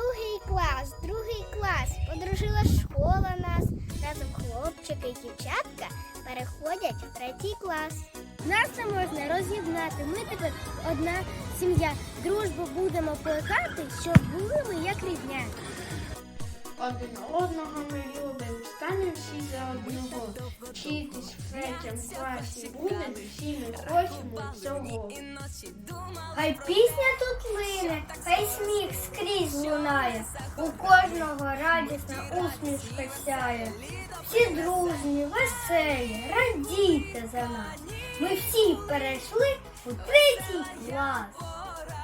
Другий клас, другий клас. Подружила школа нас. Разом хлопчики і дівчатка переходять в третій клас. Нас не можна роз'єднати. Ми тепер одна сім'я. Дружбу будемо плекати, щоб були ми як рідня. Один одного ми любимо, станемо всі за одного. Вчитись в третьому класі будемо, всі ми хочемо цього. Хай пісня тут лине, хай сміх скрізь лунає, у кожного радісна усмішка сяє. Всі дружні, веселі, радійте за нас. Ми всі перейшли у третій клас.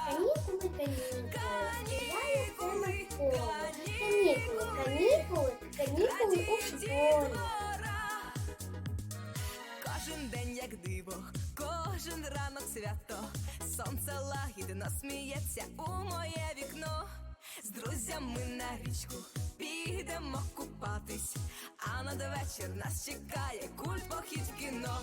Канікули, канікули. Канікули, канікули, канікули у школі. Кожен день як диво, кожен ранок свято, сонце лагідно сміється у моє вікно. З друзями на річку підемо купатись, а надвечір нас чекає культ похід в кіно.